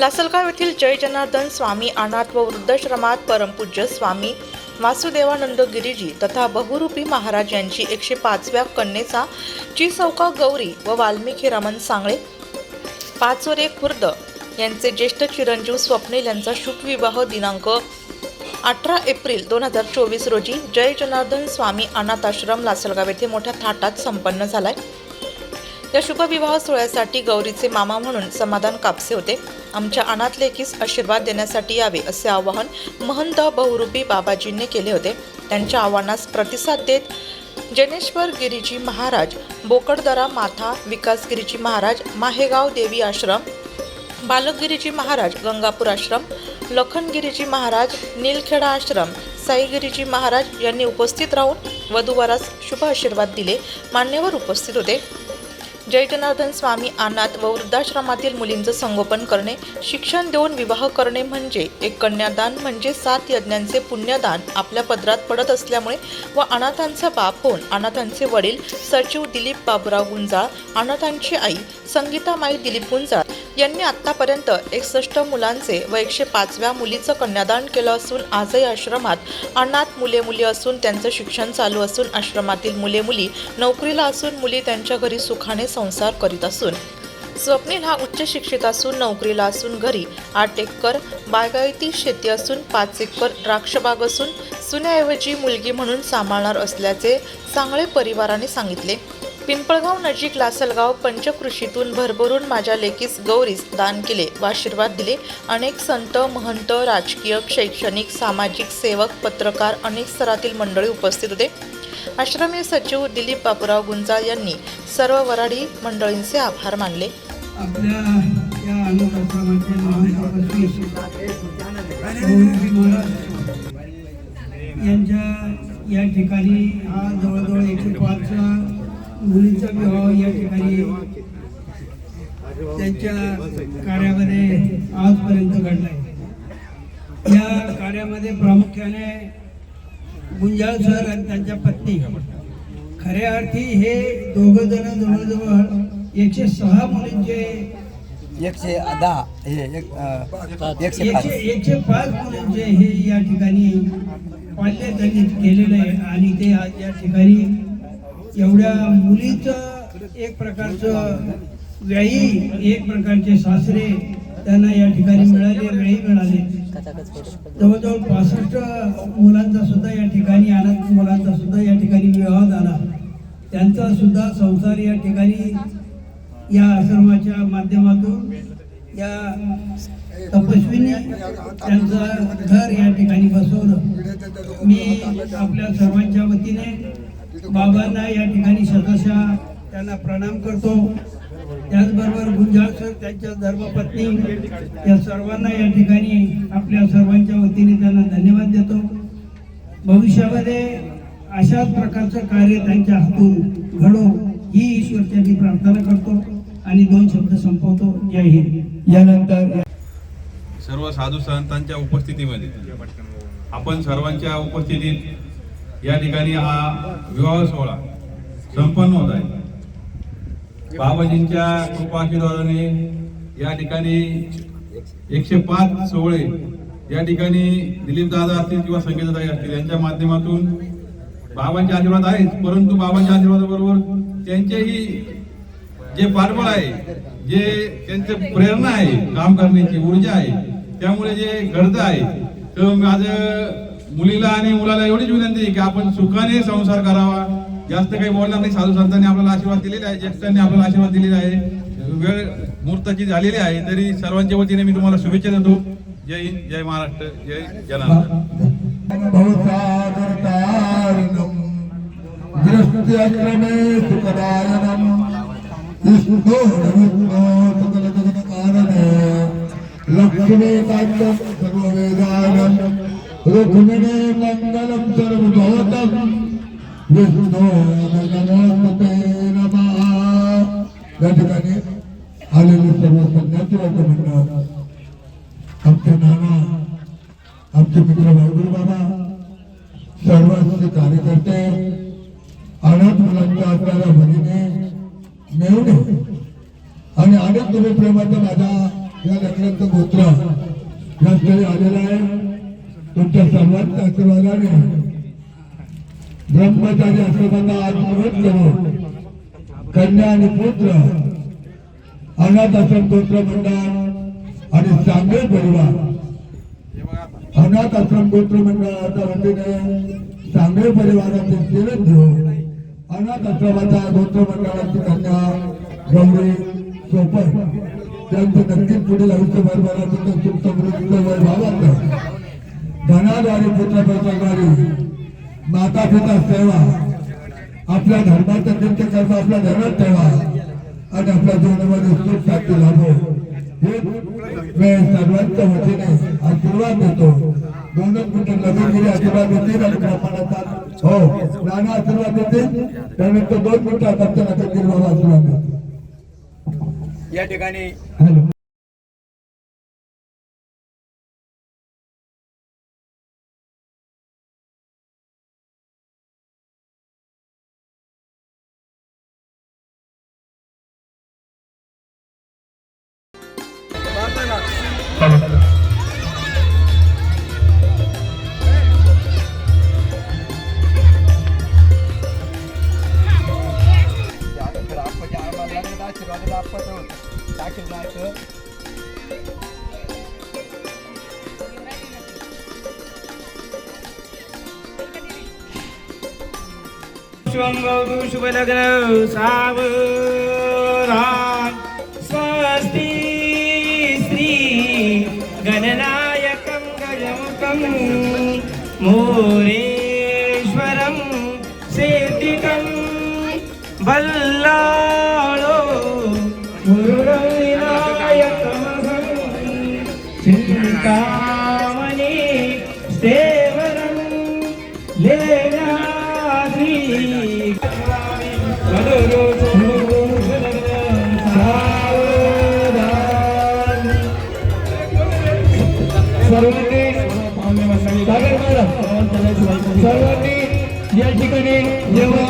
लासलगाव येथील जय जनार्दन स्वामी अनाथ व वृद्धाश्रमात परमपूज्य स्वामी वासुदेवानंद गिरीजी तथा बहुरूपी महाराज यांची एकशे पाचव्या कन्येचा चिसौका गौरी व वाल्मिकी रमण सांगळे पाचोरे खुर्द यांचे ज्येष्ठ चिरंजीव स्वप्नील यांचा शुभविवाह दिनांक अठरा एप्रिल दोन हजार चोवीस रोजी जय जनार्दन स्वामी अनाथ आश्रम लासलगाव येथे मोठ्या थाटात संपन्न झाला आहे या शुभविवाह सोहळ्यासाठी गौरीचे मामा म्हणून समाधान कापसे होते. आमच्या अनाथ लेकीस आशीर्वाद देण्यासाठी यावे असे आवाहन महंत बहुरूपी बाबाजींनी केले होते. त्यांच्या आव्हानास प्रतिसाद देत जनेश्वर गिरीजी महाराज बोकडदरा माथा विकास गिरीजी महाराज माहेगाव देवी आश्रम बालकगिरीजी महाराज गंगापूर आश्रम लखनगिरीजी महाराज नीलखेडा आश्रम साईगिरीजी महाराज यांनी उपस्थित राहून वधूवरास शुभ आशीर्वाद दिले मान्यवर उपस्थित होते. जय स्वामी अनाथ व वृद्धाश्रमातील मुलींचं संगोपन करणे शिक्षण देऊन विवाह करणे म्हणजे एक कन्यादान म्हणजे सात यज्ञांचे पुण्यदान आपल्या पदरात पडत असल्यामुळे व अनाथांचा बाप होऊन अनाथांचे वडील सचिव दिलीप बाबुराव गुंजाळ अनाथांची आई संगीतामाई दिलीप गुंजाळ यांनी आत्तापर्यंत एकसष्ट मुलांचे व एकशे पाचव्या मुलीचं कन्यादान केलं असून आजही आश्रमात अनाथ मुले मुली असून त्यांचं शिक्षण चालू असून आश्रमातील मुले मुली नोकरीला असून मुली त्यांच्या घरी सुखाने संसार करीत असून. स्वप्नील हा उच्च शिक्षित असून नोकरीला असून घरी आठ एकर बागायती शेती असून पाच एकर द्राक्षबाग असून सुन्याऐवजी मुलगी म्हणून सांभाळणार असल्याचे सांगळे परिवाराने सांगितले. पिंपळगाव नजीक लासलगाव पंचकृषीतून भरभरून माझ्या लेकीस गौरीस दान केले व आशीर्वाद दिले. अनेक संत महंत राजकीय शैक्षणिक सामाजिक सेवक पत्रकार अनेक स्तरातील मंडळी उपस्थित होते. आश्रमी सचिव दिलीप बापूराव गुंजाळ यांनी सर्व वराडी मंडळींचे आभार मानले. आपल्या या महाराज यांच्या या ठिकाणी हा जवळजवळ एकशे पाच मुलींचा विवाह या ठिकाणी त्यांच्या कार्यामध्ये आजपर्यंत घडलाय. या कार्यामध्ये प्रामुख्याने गुंजाळ सर आणि त्यांच्या पत्नी. खऱ्या अर्थी हे दोघं जण जवळजवळ एकशे सहा मुलींचे एकशे दहा हे एकशे पाच. मुलींचे हे या ठिकाणी पाल्य त्यांनी केलेलं आहे आणि ते आज या ठिकाणी एवढ्या मुलीचं एक प्रकारचं व्यायी एक प्रकारचे सासरे त्यांना या ठिकाणी मिळाले वेळी मिळाले. जवळजवळ पासष्ट मुलांचा सुद्धा या ठिकाणी अनाथ मुलांचा सुद्धा या ठिकाणी विवाह झाला. त्यांचा सुद्धा संसार या ठिकाणी या आश्रमाच्या माध्यमातून या तपस्वीने त्यांचं घर या ठिकाणी बसवलं. मी आपल्या सर्वांच्या वतीने बाबांना या ठिकाणी शतशः त्यांना प्रणाम करतो. त्याचबरोबर गुंजाळ सर त्यांच्या धर्मपत्नी या सर्वांना या ठिकाणी आपल्या सर्वांच्या वतीने त्यांना धन्यवाद देतो. भविष्यामध्ये अशाच प्रकारचं कार्य त्यांच्या हातून घडो ही ईश्वरच्या मी प्रार्थना करतो आणि दोन शब्द संपवतो. जय हिंद. यानंतर सर्व साधू संतांच्या उपस्थितीमध्ये आपण सर्वांच्या उपस्थितीत या ठिकाणी हा विवाह सोहळा संपन्न होत आहे. बाबाजींच्या कृपाशीर्वादाने या ठिकाणी एकशे पाच सोहळे या ठिकाणी दिलीप दादा असतील किंवा संगीतदाई असतील यांच्या माध्यमातून बाबांचे आशीर्वाद आहेच परंतु बाबांच्या आशीर्वादाबरोबर त्यांचेही जे पाठबळ आहे जे त्यांचं प्रेरणा आहे काम करण्याची ऊर्जा आहे त्यामुळे जे गर्द आहे तर माझं मुलीला आणि मुलाला एवढीच विनंती आहे की आपण सुखाने संसार करावा. जास्त काही बोलणार नाही. साधू संतांनी आपल्याला आशीर्वाद दिलेला आहे. ज्येष्ठांनी आपल्याला आशीर्वाद दिलेला आहे. वेळ मुहूर्ताची झालेली आहे. तरी सर्वांच्या वतीने मी तुम्हाला शुभेच्छा देतो. जय हिंद जय महाराष्ट्र जय जनार्दन. लक्ष्मी मंगलम सुखदायनम् या ठिकाणी आलेले सर्व संन्यासी वर्ग मंडळ आमचे नाना आमचे मित्र बहादूर बाबा सर्व कार्यकर्ते अनाथ मुलांच्या असणाऱ्या भगिनी मेवणे आणि अनेक तुम्ही प्रेमाचा माझ्या या लेकरांचं गोत्र या स्थळी आलेलं आहे तुमच्या सर्वांच्या आशीर्वादाने. ब्रह्मचारी आश्रमांना आज मदत करून कन्या आणि पुत्र अनाथ आश्रम गोत्र मंडळ आणि सांगेल परिवार. अनाथ आश्रम गोत्र मंडळाच्या वतीने सांगेल परिवाराचे सेवन घेऊन हो. अनाथ आश्रमाच्या गोत्र मंडळाची कन्या गौरी सोपर त्यांचं नक्कीच पुढील आयुष्य भरभराचं सुख समृद्ध वैभावाचं धनाद्वारे पुत्र प्रसंगारी माता पिता सेवा. आपल्या धर्माचं नित्य कर्म आपल्या घरात ठेवा. आणि आपल्या जीवनामध्ये सुख शांती लाभो. हे मी सर्वांच्या वतीने आशीर्वाद देतो. दोनच मिनिटं नवीनगिरी आशीर्वाद देतील आणि प्रमाणात हो नाना आशीर्वाद देतील. त्यानंतर दोन मिनिटं बाबा आशीर्वाद देतील. या ठिकाणी शुभं भवतु शुभलग्न सावधान स्वस्ति श्री गणनायकं गजमुखं मोरेश्वरं सेतिकं बल्लाळो गुरुरविनायकमहं चिन्तामणि ठिकाणी जेवण